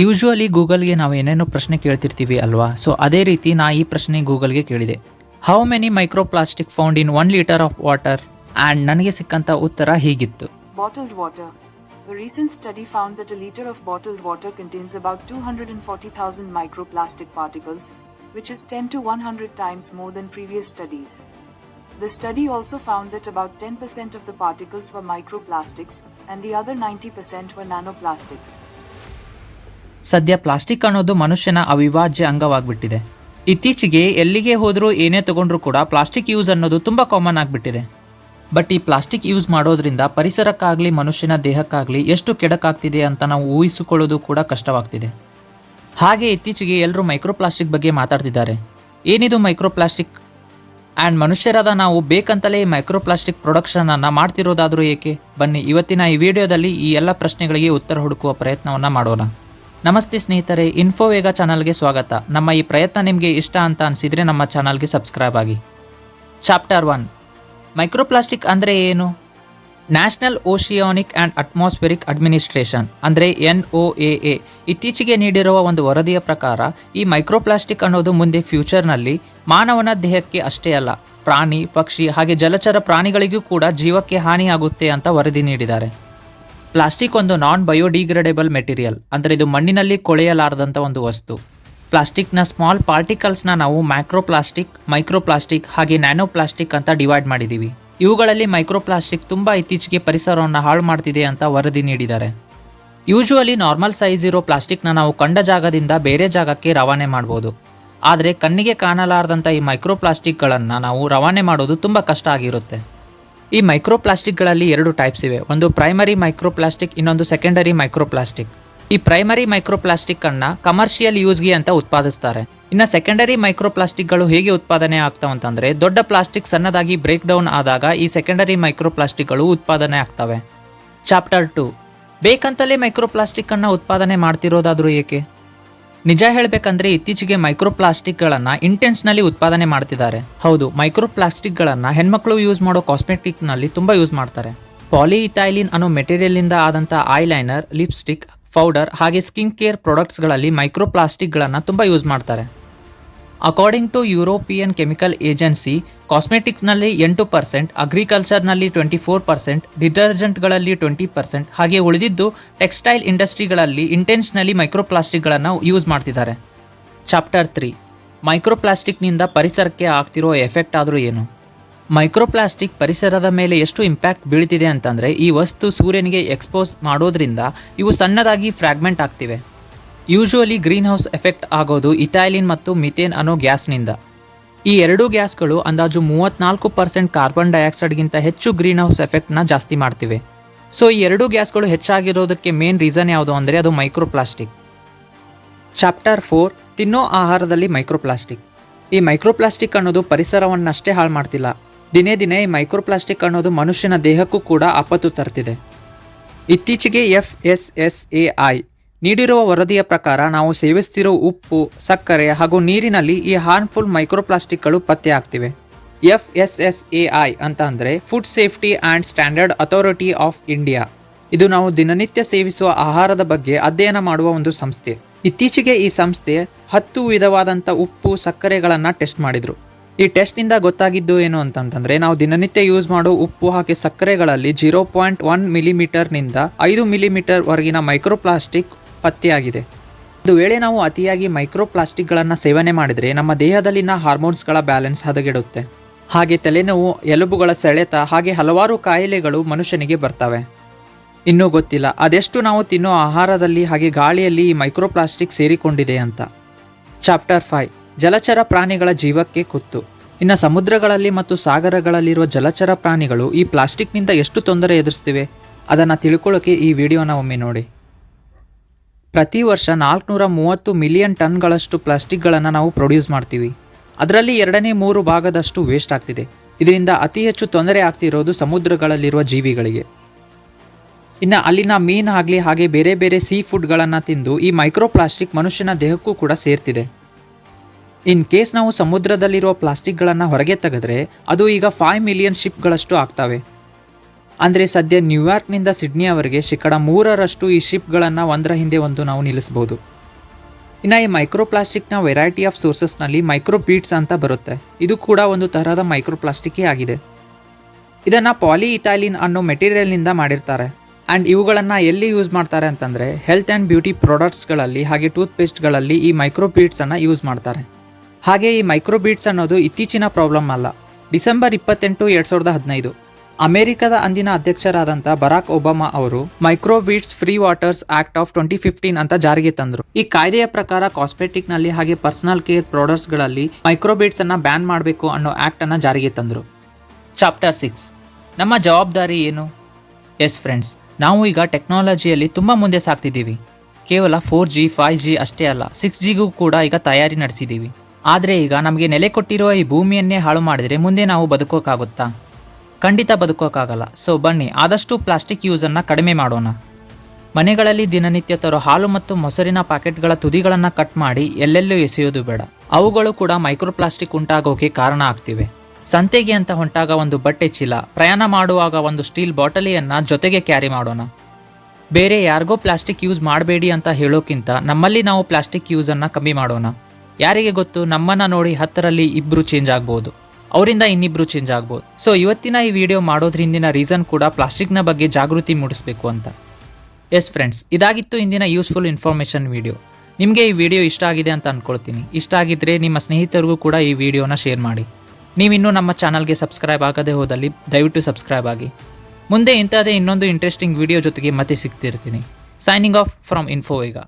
Usually ಗೂಗಲ್ಗೆ ನಾವು ಏನೇನೋ ಪ್ರಶ್ನೆ ಕೇಳ್ತಿರ್ತೀವಿ ಅಲ್ವಾ ಸೊ ಅದೇ ರೀತಿ ನಾ ಈ ಪ್ರಶ್ನೆ ಗೂಗಲ್ಗೆ ಕೇಳಿದೆ how many micro plastic found in one litre of water and ನನಗೆ ಸಿಕ್ಕಂಥ ಉತ್ತರ ಹೀಗಿತ್ತು Bottled water. A recent study found that a liter of bottled water contains about 240,000 microplastic particles, which is 10 to 100 times more than previous studies. The study also found that about 10% of the particles were microplastics, and the other 90% were nanoplastics. ಸದ್ಯ plastic ಅನ್ನೋದು ಮನುಷ್ಯನ ಅವಿಭಾಜ್ಯ ಅಂಗವಾಗ್ಬಿಟ್ಟಿದೆ. ಇತ್ತೀಚೆಗೆ ಎಲ್ಲಿಗೆ ಹೋದರೂ ಏನೇ ತಗೊಂಡ್ರೂ ಕೂಡ plastic use ಅನ್ನೋದು ತುಂಬ ಕಾಮನ್ ಆಗಿಬಿಟ್ಟಿದೆ. ಬಟ್ ಈ ಪ್ಲಾಸ್ಟಿಕ್ ಯೂಸ್ ಮಾಡೋದ್ರಿಂದ ಪರಿಸರಕ್ಕಾಗಲಿ, ಮನುಷ್ಯನ ದೇಹಕ್ಕಾಗಲಿ ಎಷ್ಟು ಕೆಡಕಾಗ್ತಿದೆ ಅಂತ ನಾವು ಊಹಿಸಿಕೊಳ್ಳೋದು ಕೂಡ ಕಷ್ಟವಾಗ್ತಿದೆ. ಹಾಗೆ ಇತ್ತೀಚೆಗೆ ಎಲ್ಲರೂ ಮೈಕ್ರೋಪ್ಲಾಸ್ಟಿಕ್ ಬಗ್ಗೆ ಮಾತಾಡ್ತಿದ್ದಾರೆ. ಏನಿದು ಮೈಕ್ರೋಪ್ಲಾಸ್ಟಿಕ್? ಆ್ಯಂಡ್ ಮನುಷ್ಯರಾದ ನಾವು ಬೇಕಂತಲೇ ಈ ಮೈಕ್ರೋಪ್ಲಾಸ್ಟಿಕ್ ಪ್ರೊಡಕ್ಷನನ್ನು ಮಾಡ್ತಿರೋದಾದರೂ ಏಕೆ? ಬನ್ನಿ, ಇವತ್ತಿನ ಈ ವಿಡಿಯೋದಲ್ಲಿ ಈ ಎಲ್ಲ ಪ್ರಶ್ನೆಗಳಿಗೆ ಉತ್ತರ ಹುಡುಕುವ ಪ್ರಯತ್ನವನ್ನು ಮಾಡೋಣ. ನಮಸ್ತೆ ಸ್ನೇಹಿತರೆ ಇನ್ಫೋವೇಗ ಚಾನಲ್ಗೆ ಸ್ವಾಗತ. ನಮ್ಮ ಈ ಪ್ರಯತ್ನ ನಿಮಗೆ ಇಷ್ಟ ಅಂತ ಅನಿಸಿದರೆ ನಮ್ಮ ಚಾನಲ್ಗೆ ಸಬ್ಸ್ಕ್ರೈಬ್ ಆಗಿ. Chapter one. ಮೈಕ್ರೋಪ್ಲಾಸ್ಟಿಕ್ ಅಂದರೆ ಏನು? National oceanic and atmospheric administration, ಅಂದರೆ ಎನ್ ಒ ಎ ಎ. ಇತ್ತೀಚೆಗೆ ನೀಡಿರುವ ಒಂದು ವರದಿಯ ಪ್ರಕಾರ, ಈ ಮೈಕ್ರೋಪ್ಲಾಸ್ಟಿಕ್ ಅನ್ನೋದು ಮುಂದೆ ಫ್ಯೂಚರ್ನಲ್ಲಿ ಮಾನವನ ದೇಹಕ್ಕೆ ಅಷ್ಟೇ ಅಲ್ಲ, ಪ್ರಾಣಿ, ಪಕ್ಷಿ ಹಾಗೆ ಜಲಚರ ಪ್ರಾಣಿಗಳಿಗೂ ಕೂಡ ಜೀವಕ್ಕೆ ಹಾನಿಯಾಗುತ್ತೆ ಅಂತ ವರದಿ ನೀಡಿದ್ದಾರೆ. ಪ್ಲಾಸ್ಟಿಕ್ ಒಂದು ನಾನ್ ಬಯೋಡಿಗ್ರೇಡೇಬಲ್ ಮೆಟೀರಿಯಲ್. ಅಂದರೆ ಇದು ಮಣ್ಣಿನಲ್ಲಿ ಕೊಳೆಯಲಾರದಂಥ ಒಂದು ವಸ್ತು. ಪ್ಲಾಸ್ಟಿಕ್ನ ಸ್ಮಾಲ್ ಪಾರ್ಟಿಕಲ್ಸ್ನ ನಾವು ಮ್ಯಾಕ್ರೋಪ್ಲಾಸ್ಟಿಕ್, ಮೈಕ್ರೋಪ್ಲಾಸ್ಟಿಕ್ ಹಾಗೆ ನ್ಯಾನೋ ಪ್ಲಾಸ್ಟಿಕ್ ಅಂತ ಡಿವೈಡ್ ಮಾಡಿದ್ದೀವಿ ಇವುಗಳಲ್ಲಿ ಮೈಕ್ರೋಪ್ಲಾಸ್ಟಿಕ್ ತುಂಬ ಇತ್ತೀಚೆಗೆ ಪರಿಸರವನ್ನು ಹಾಳು ಮಾಡ್ತಿದೆ ಅಂತ ವರದಿ ನೀಡಿದ್ದಾರೆ. ಯೂಶುವಲಿ ನಾರ್ಮಲ್ ಸೈಜ್ ಇರೋ ಪ್ಲಾಸ್ಟಿಕ್ನ ನಾವು ಕಂಡ ಜಾಗದಿಂದ ಬೇರೆ ಜಾಗಕ್ಕೆ ರವಾನೆ ಮಾಡ್ಬೋದು. ಆದರೆ ಕಣ್ಣಿಗೆ ಕಾಣಲಾರದಂಥ ಈ ಮೈಕ್ರೋಪ್ಲಾಸ್ಟಿಕ್ಗಳನ್ನು ನಾವು ರವಾನೆ ಮಾಡೋದು ತುಂಬ ಕಷ್ಟ ಆಗಿರುತ್ತೆ. ಈ ಮೈಕ್ರೋಪ್ಲಾಸ್ಟಿಕ್ಗಳಲ್ಲಿ ಎರಡು ಟೈಪ್ಸ್ ಇವೆ. ಒಂದು ಪ್ರೈಮರಿ ಮೈಕ್ರೋಪ್ಲಾಸ್ಟಿಕ್ ಇನ್ನೊಂದು ಸೆಕೆಂಡರಿ ಮೈಕ್ರೋಪ್ಲಾಸ್ಟಿಕ್ ಈ ಪ್ರೈಮರಿ ಮೈಕ್ರೋಪ್ಲಾಸ್ಟಿಕ್ ಅನ್ನ ಕಮರ್ಷಿಯಲ್ ಯೂಸ್ಗೆ ಅಂತ ಉತ್ಪಾದಿಸ್ತಾರೆ. ಇನ್ನು ಸೆಕೆಂಡರಿ ಮೈಕ್ರೋಪ್ಲಾಸ್ಟಿಕ್ಗಳು ಹೇಗೆ ಉತ್ಪಾದನೆ ಆಗ್ತಾವ ಅಂತಂದ್ರೆ, ದೊಡ್ಡ ಪ್ಲಾಸ್ಟಿಕ್ ಸಣ್ಣದಾಗಿ ಬ್ರೇಕ್ ಡೌನ್ ಆದಾಗ ಈ ಸೆಕೆಂಡರಿ ಮೈಕ್ರೋಪ್ಲಾಸ್ಟಿಕ್ಗಳು ಉತ್ಪಾದನೆ ಆಗ್ತವೆ. ಚಾಪ್ಟರ್ ಟು ಬೇಕಂತಲೇ ಮೈಕ್ರೋಪ್ಲಾಸ್ಟಿಕ್ ಅನ್ನು ಉತ್ಪಾದನೆ ಮಾಡ್ತಿರೋದಾದ್ರೂ ಏಕೆ? ನಿಜ ಹೇಳಬೇಕಂದ್ರೆ ಇತ್ತೀಚೆಗೆ ಮೈಕ್ರೋಪ್ಲಾಸ್ಟಿಕ್ಗಳನ್ನು ಇಂಟೆನ್ಸ್ನಲ್ಲಿ ಉತ್ಪಾದನೆ ಮಾಡ್ತಿದ್ದಾರೆ. ಹೌದು, ಮೈಕ್ರೋಪ್ಲಾಸ್ಟಿಕ್ಗಳನ್ನು ಹೆಣ್ಮಕ್ಳು ಯೂಸ್ ಮಾಡೋ ಕಾಸ್ಮೆಟಿಕ್ನಲ್ಲಿ ತುಂಬ ಯೂಸ್ ಮಾಡ್ತಾರೆ. ಪಾಲಿಇಥೈಲಿನ್ ಅನ್ನೋ ಮೆಟೀರಿಯಲಿಂದ ಆದಂಥ ಐಲೈನರ್, ಲಿಪ್ಸ್ಟಿಕ್, ಪೌಡರ್ ಹಾಗೆ ಸ್ಕಿನ್ ಕೇರ್ ಪ್ರಾಡಕ್ಟ್ಸ್ಗಳಲ್ಲಿ ಮೈಕ್ರೋಪ್ಲಾಸ್ಟಿಕ್ಗಳನ್ನು ತುಂಬ ಯೂಸ್ ಮಾಡ್ತಾರೆ. According to European chemical agency ಕಾಸ್ಮೆಟಿಕ್ಸ್ನಲ್ಲಿ ಎಂಟು ಪರ್ಸೆಂಟ್ ಅಗ್ರಿಕಲ್ಚರ್ನಲ್ಲಿ ಟ್ವೆಂಟಿ ಫೋರ್ ಪರ್ಸೆಂಟ್ ಡಿಟರ್ಜೆಂಟ್ಗಳಲ್ಲಿ ಟ್ವೆಂಟಿ ಪರ್ಸೆಂಟ್ ಹಾಗೆ ಉಳಿದಿದ್ದು ಟೆಕ್ಸ್ಟೈಲ್ ಇಂಡಸ್ಟ್ರಿಗಳಲ್ಲಿ ಇಂಟೆನ್ಸ್ನಲ್ಲಿ ಮೈಕ್ರೋಪ್ಲಾಸ್ಟಿಕ್ಗಳನ್ನು ಯೂಸ್ ಮಾಡ್ತಿದ್ದಾರೆ. ಚಾಪ್ಟರ್ ತ್ರೀ ಮೈಕ್ರೋಪ್ಲಾಸ್ಟಿಕ್ನಿಂದ ಪರಿಸರಕ್ಕೆ ಆಗ್ತಿರೋ ಎಫೆಕ್ಟ್ ಆದರೂ ಏನು? ಮೈಕ್ರೋಪ್ಲಾಸ್ಟಿಕ್ ಪರಿಸರದ ಮೇಲೆ ಎಷ್ಟು ಇಂಪ್ಯಾಕ್ಟ್ ಬೀಳ್ತಿದೆ ಅಂತಂದರೆ ಈ ವಸ್ತು ಸೂರ್ಯನಿಗೆ ಎಕ್ಸ್ಪೋಸ್ ಮಾಡೋದ್ರಿಂದ ಇವು ಸಣ್ಣದಾಗಿ ಫ್ರ್ಯಾಗ್ಮೆಂಟ್ ಆಗ್ತಿವೆ. ಯೂಶುವಲಿ ಗ್ರೀನ್ ಹೌಸ್ ಎಫೆಕ್ಟ್ ಆಗೋದು ಇಥೈಲಿನ್ ಮತ್ತು ಮಿಥೇನ್ ಅನ್ನೋ ಗ್ಯಾಸ್ನಿಂದ. ಈ ಎರಡೂ ಗ್ಯಾಸ್ಗಳು ಅಂದಾಜು ಮೂವತ್ನಾಲ್ಕು ಪರ್ಸೆಂಟ್ ಕಾರ್ಬನ್ ಡೈಆಕ್ಸೈಡ್ಗಿಂತ ಹೆಚ್ಚು ಗ್ರೀನ್ ಹೌಸ್ ಎಫೆಕ್ಟ್ನ ಜಾಸ್ತಿ ಮಾಡ್ತಿವೆ. ಸೊ, ಈ ಎರಡೂ ಗ್ಯಾಸ್ಗಳು ಹೆಚ್ಚಾಗಿರೋದಕ್ಕೆ ಮೇನ್ ರೀಸನ್ ಯಾವುದು ಅಂದರೆ ಅದು ಮೈಕ್ರೋಪ್ಲಾಸ್ಟಿಕ್. ಚಾಪ್ಟರ್ ಫೋರ್, ತಿನ್ನೋ ಆಹಾರದಲ್ಲಿ ಮೈಕ್ರೋಪ್ಲಾಸ್ಟಿಕ್. ಈ ಮೈಕ್ರೋಪ್ಲಾಸ್ಟಿಕ್ ಅನ್ನೋದು ಪರಿಸರವನ್ನಷ್ಟೇ ಹಾಳು ಮಾಡ್ತಿಲ್ಲ. ದಿನೇ ದಿನೇ ಈ ಮೈಕ್ರೋಪ್ಲಾಸ್ಟಿಕ್ ಅನ್ನೋದು ಮನುಷ್ಯನ ದೇಹಕ್ಕೂ ಕೂಡ ಆಪತ್ತು ತರ್ತಿದೆ. ಇತ್ತೀಚೆಗೆ F S S A I ನೀಡಿರುವ ವರದಿಯ ಪ್ರಕಾರ ನಾವು ಸೇವಿಸ್ತಿರೋ ಉಪ್ಪು, ಸಕ್ಕರೆ ಹಾಗೂ ನೀರಿನಲ್ಲಿ ಈ ಹಾರ್ಮ್ಫುಲ್ ಮೈಕ್ರೋಪ್ಲಾಸ್ಟಿಕ್ಗಳು ಪತ್ತೆಯಾಗ್ತಿವೆ F S S A I ಅಂತ ಅಂದರೆ food safety and standard authority of India ಇದು ನಾವು ದಿನನಿತ್ಯ ಸೇವಿಸುವ ಆಹಾರದ ಬಗ್ಗೆ ಅಧ್ಯಯನ ಮಾಡುವ ಒಂದು ಸಂಸ್ಥೆ. ಇತ್ತೀಚೆಗೆ ಈ ಸಂಸ್ಥೆ ಹತ್ತು ವಿಧವಾದಂಥ ಉಪ್ಪು, ಸಕ್ಕರೆಗಳನ್ನು ಟೆಸ್ಟ್ ಮಾಡಿದರು. ಈ ಟೆಸ್ಟ್ನಿಂದ ಗೊತ್ತಾಗಿದ್ದು ಏನು ಅಂತಂತಂದರೆ ನಾವು ದಿನನಿತ್ಯ ಯೂಸ್ ಮಾಡೋ ಉಪ್ಪು ಹಾಗೆ ಸಕ್ಕರೆಗಳಲ್ಲಿ ಜೀರೋ ಪಾಯಿಂಟ್ ಒನ್ ಮಿಲಿಮೀಟರ್ನಿಂದ ಐದು ಮಿಲಿಮೀಟರ್ವರೆಗಿನ ಮೈಕ್ರೋಪ್ಲಾಸ್ಟಿಕ್ ಪತ್ತೆಯಾಗಿದೆ ಒಂದು ವೇಳೆ ನಾವು ಅತಿಯಾಗಿ ಮೈಕ್ರೋಪ್ಲಾಸ್ಟಿಕ್ಗಳನ್ನು ಸೇವನೆ ಮಾಡಿದರೆ ನಮ್ಮ ದೇಹದಲ್ಲಿನ ಹಾರ್ಮೋನ್ಸ್ಗಳ ಬ್ಯಾಲೆನ್ಸ್ ಹದಗೆಡುತ್ತೆ. ಹಾಗೆ ತಲೆನೋವು, ಎಲುಬುಗಳ ಸೆಳೆತ, ಹಾಗೆ ಹಲವಾರು ಕಾಯಿಲೆಗಳು ಮನುಷ್ಯನಿಗೆ ಬರ್ತವೆ. ಇನ್ನೂ ಗೊತ್ತಿಲ್ಲ, ಅದೆಷ್ಟು ನಾವು ತಿನ್ನೋ ಆಹಾರದಲ್ಲಿ ಹಾಗೆ ಗಾಳಿಯಲ್ಲಿ ಈ ಮೈಕ್ರೋಪ್ಲಾಸ್ಟಿಕ್ ಸೇರಿಕೊಂಡಿದೆ ಅಂತ. ಚಾಪ್ಟರ್ ಫೈವ್, ಜಲಚರ ಪ್ರಾಣಿಗಳ ಜೀವಕ್ಕೆ ಕುತ್ತು. ಇನ್ನು ಸಮುದ್ರಗಳಲ್ಲಿ ಮತ್ತು ಸಾಗರಗಳಲ್ಲಿರುವ ಜಲಚರ ಪ್ರಾಣಿಗಳು ಈ ಪ್ಲಾಸ್ಟಿಕ್ನಿಂದ ಎಷ್ಟು ತೊಂದರೆ ಎದುರಿಸ್ತಿವೆ, ಅದನ್ನು ತಿಳ್ಕೊಳ್ಳೋಕೆ ಈ ವಿಡಿಯೋನ ಒಮ್ಮೆ ನೋಡಿ. ಪ್ರತಿ ವರ್ಷ ನಾಲ್ಕುನೂರ ಮೂವತ್ತು ಮಿಲಿಯನ್ ಟನ್ಗಳಷ್ಟು ಪ್ಲಾಸ್ಟಿಕ್ಗಳನ್ನು ನಾವು ಪ್ರೊಡ್ಯೂಸ್ ಮಾಡ್ತೀವಿ. ಅದರಲ್ಲಿ ಎರಡನೇ ಮೂರು ಭಾಗದಷ್ಟು ವೇಸ್ಟ್ ಆಗ್ತಿದೆ. ಇದರಿಂದ ಅತಿ ಹೆಚ್ಚು ತೊಂದರೆ ಆಗ್ತಿರೋದು ಸಮುದ್ರಗಳಲ್ಲಿರುವ ಜೀವಿಗಳಿಗೆ. ಇನ್ನು ಅಲ್ಲಿನ ಮೀನು ಆಗಲಿ ಹಾಗೆ ಬೇರೆ ಬೇರೆ ಸೀ ಫುಡ್ಗಳನ್ನು ತಿಂದು ಈ ಮೈಕ್ರೋಪ್ಲಾಸ್ಟಿಕ್ ಮನುಷ್ಯನ ದೇಹಕ್ಕೂ ಕೂಡ ಸೇರ್ತಿದೆ. ಇನ್ ಕೇಸ್ ನಾವು ಸಮುದ್ರದಲ್ಲಿರುವ ಪ್ಲಾಸ್ಟಿಕ್ಗಳನ್ನು ಹೊರಗೆ ತೆಗೆದ್ರೆ ಅದು ಈಗ ಫೈವ್ ಮಿಲಿಯನ್ ಶಿಪ್ಗಳಷ್ಟು ಆಗ್ತವೆ. ಅಂದರೆ ಸದ್ಯ ನ್ಯೂಯಾರ್ಕ್ನಿಂದ ಸಿಡ್ನಿಯವರೆಗೆ ಶೇಕಡ ಮೂರರಷ್ಟು ಈ ಶಿಪ್ಗಳನ್ನು ಒಂದರ ಹಿಂದೆ ಒಂದು ನಾವು ನಿಲ್ಲಿಸ್ಬೋದು ಇನ್ನು ಈ ಮೈಕ್ರೋಪ್ಲಾಸ್ಟಿಕ್ನ ವೆರೈಟಿ ಆಫ್ ಸೋರ್ಸಸ್ನಲ್ಲಿ ಮೈಕ್ರೋ ಬೀಟ್ಸ್ ಅಂತ ಬರುತ್ತೆ. ಇದು ಕೂಡ ಒಂದು ತರಹದ ಮೈಕ್ರೋಪ್ಲಾಸ್ಟಿಕ್ಕೇ ಆಗಿದೆ. ಇದನ್ನು ಪಾಲಿ ಇಥೈಲಿನ್ ಅನ್ನೋ ಮೆಟೀರಿಯಲ್ನಿಂದ ಮಾಡಿರ್ತಾರೆ. ಆ್ಯಂಡ್ ಇವುಗಳನ್ನು ಎಲ್ಲಿ ಯೂಸ್ ಮಾಡ್ತಾರೆ ಅಂತಂದರೆ ಹೆಲ್ತ್ ಆ್ಯಂಡ್ ಬ್ಯೂಟಿ ಪ್ರಾಡಕ್ಟ್ಸ್ಗಳಲ್ಲಿ ಹಾಗೆ ಟೂತ್ಪೇಸ್ಟ್ಗಳಲ್ಲಿ ಈ ಮೈಕ್ರೋ ಬೀಟ್ಸನ್ನು ಯೂಸ್ ಮಾಡ್ತಾರೆ. ಹಾಗೆ ಈ ಮೈಕ್ರೋ ಬೀಟ್ಸ್ ಅನ್ನೋದು ಇತ್ತೀಚಿನ ಪ್ರಾಬ್ಲಮ್ ಅಲ್ಲ. ಡಿಸೆಂಬರ್ ಇಪ್ಪತ್ತೆಂಟು ಎರಡು ಸಾವಿರದ ಹದಿನೈದು. ಅಮೆರಿಕದ ಅಂದಿನ ಅಧ್ಯಕ್ಷರಾದಂಥ ಬರಾಕ್ ಒಬಾಮಾ ಅವರು micro beads free waters act of twenty fifteen ಅಂತ ಜಾರಿಗೆ ತಂದರು. ಈ ಕಾಯ್ದೆಯ ಪ್ರಕಾರ ಕಾಸ್ಮೆಟಿಕ್ನಲ್ಲಿ ಹಾಗೆ ಪರ್ಸನಲ್ ಕೇರ್ ಪ್ರಾಡಕ್ಟ್ಸ್ಗಳಲ್ಲಿ ಮೈಕ್ರೋಬೀಟ್ಸ್ ಅನ್ನ ಬ್ಯಾನ್ ಮಾಡಬೇಕು ಅನ್ನೋ ಆಕ್ಟ್ ಅನ್ನ ಜಾರಿಗೆ ತಂದರು. Chapter six. ನಮ್ಮ ಜವಾಬ್ದಾರಿ ಏನು? ಎಸ್ ಫ್ರೆಂಡ್ಸ್, ನಾವು ಈಗ ಟೆಕ್ನಾಲಜಿಯಲ್ಲಿ ತುಂಬ ಮುಂದೆ ಸಾಕ್ತಿದ್ದೀವಿ ಕೇವಲ ಫೋರ್ ಜಿ, ಫೈವ್ ಜಿ ಅಷ್ಟೇ ಅಲ್ಲ, ಸಿಕ್ಸ್ ಜಿಗೂ ಕೂಡ ಈಗ ತಯಾರಿ ನಡೆಸಿದ್ದೀವಿ. ಆದರೆ ಈಗ ನಮಗೆ ನೆಲೆ ಕೊಟ್ಟಿರುವ ಈ ಭೂಮಿಯನ್ನೇ ಹಾಳು ಮಾಡಿದರೆ ಮುಂದೆ ನಾವು ಬದುಕೋಕ್ಕಾಗುತ್ತಾ ಖಂಡಿತ ಬದುಕೋಕ್ಕಾಗಲ್ಲ ಸೊ ಬನ್ನಿ, ಆದಷ್ಟು ಪ್ಲಾಸ್ಟಿಕ್ ಯೂಸನ್ನು ಕಡಿಮೆ ಮಾಡೋಣ. ಮನೆಗಳಲ್ಲಿ ದಿನನಿತ್ಯ ತರೋ ಹಾಲು ಮತ್ತು ಮೊಸರಿನ ಪ್ಯಾಕೆಟ್ಗಳ ತುದಿಗಳನ್ನು ಕಟ್ ಮಾಡಿ ಎಲ್ಲೆಲ್ಲೂ ಎಸೆಯೋದು ಬೇಡ. ಅವುಗಳು ಕೂಡ ಮೈಕ್ರೋಪ್ಲಾಸ್ಟಿಕ್ ಉಂಟಾಗೋಕೆ ಕಾರಣ ಆಗ್ತಿವೆ. ಸಂತೆಗೆ ಅಂತ ಹೊಂಟಾಗ ಒಂದು ಬಟ್ಟೆ ಚೀಲ, ಪ್ರಯಾಣ ಮಾಡುವಾಗ ಒಂದು ಸ್ಟೀಲ್ ಬಾಟಲಿಯನ್ನು ಜೊತೆಗೆ ಕ್ಯಾರಿ ಮಾಡೋಣ. ಬೇರೆ ಯಾರಿಗೋ ಪ್ಲಾಸ್ಟಿಕ್ ಯೂಸ್ ಮಾಡಬೇಡಿ ಅಂತ ಹೇಳೋಕ್ಕಿಂತ ನಮ್ಮಲ್ಲಿ ನಾವು ಪ್ಲಾಸ್ಟಿಕ್ ಯೂಸನ್ನು ಕಮ್ಮಿ ಮಾಡೋಣ. ಯಾರಿಗೆ ಗೊತ್ತು, ನಮ್ಮನ್ನು ನೋಡಿ ಹತ್ತರಲ್ಲಿ ಇಬ್ಬರು ಚೇಂಜ್ ಆಗ್ಬೋದು. ಅವರಿಂದ ಇನ್ನಿಬ್ರು ಚೇಂಜ್ ಆಗ್ಬೋದು. ಸೊ ಇವತ್ತಿನ ಈ ವಿಡಿಯೋ ಮಾಡೋದ್ರಿಂದಿನ ರೀಸನ್ ಕೂಡ ಪ್ಲಾಸ್ಟಿಕ್ನ ಬಗ್ಗೆ ಜಾಗೃತಿ ಮೂಡಿಸಬೇಕು ಅಂತ. ಎಸ್ ಫ್ರೆಂಡ್ಸ್ ಇದಾಗಿತ್ತು ಇಂದಿನ ಯೂಸ್ಫುಲ್ ಇನ್ಫಾರ್ಮೇಷನ್ ವಿಡಿಯೋ ನಿಮಗೆ ಈ ವಿಡಿಯೋ ಇಷ್ಟ ಆಗಿದೆ ಅಂತ ಅಂದ್ಕೊಳ್ತೀನಿ ಇಷ್ಟ ಆಗಿದ್ರೆ ನಿಮ್ಮ ಸ್ನೇಹಿತರಿಗೂ ಕೂಡ ಈ ವಿಡಿಯೋನ ಶೇರ್ ಮಾಡಿ. ನೀವಿನ್ನೂ ನಮ್ಮ ಚಾನಲ್ಗೆ ಸಬ್ಸ್ಕ್ರೈಬ್ ಆಗದೆ ಹೋದಲ್ಲಿ ದಯವಿಟ್ಟು ಸಬ್ಸ್ಕ್ರೈಬ್ ಆಗಿ. ಮುಂದೆ ಇಂಥದೇ ಇನ್ನೊಂದು ಇಂಟ್ರೆಸ್ಟಿಂಗ್ ವಿಡಿಯೋ ಜೊತೆಗೆ ಮತ್ತೆ ಸಿಗ್ತಿರ್ತೀನಿ. ಸೈನಿಂಗ್ ಆಫ್ ಫ್ರಮ್ ಇನ್ಫೋ ಈಗ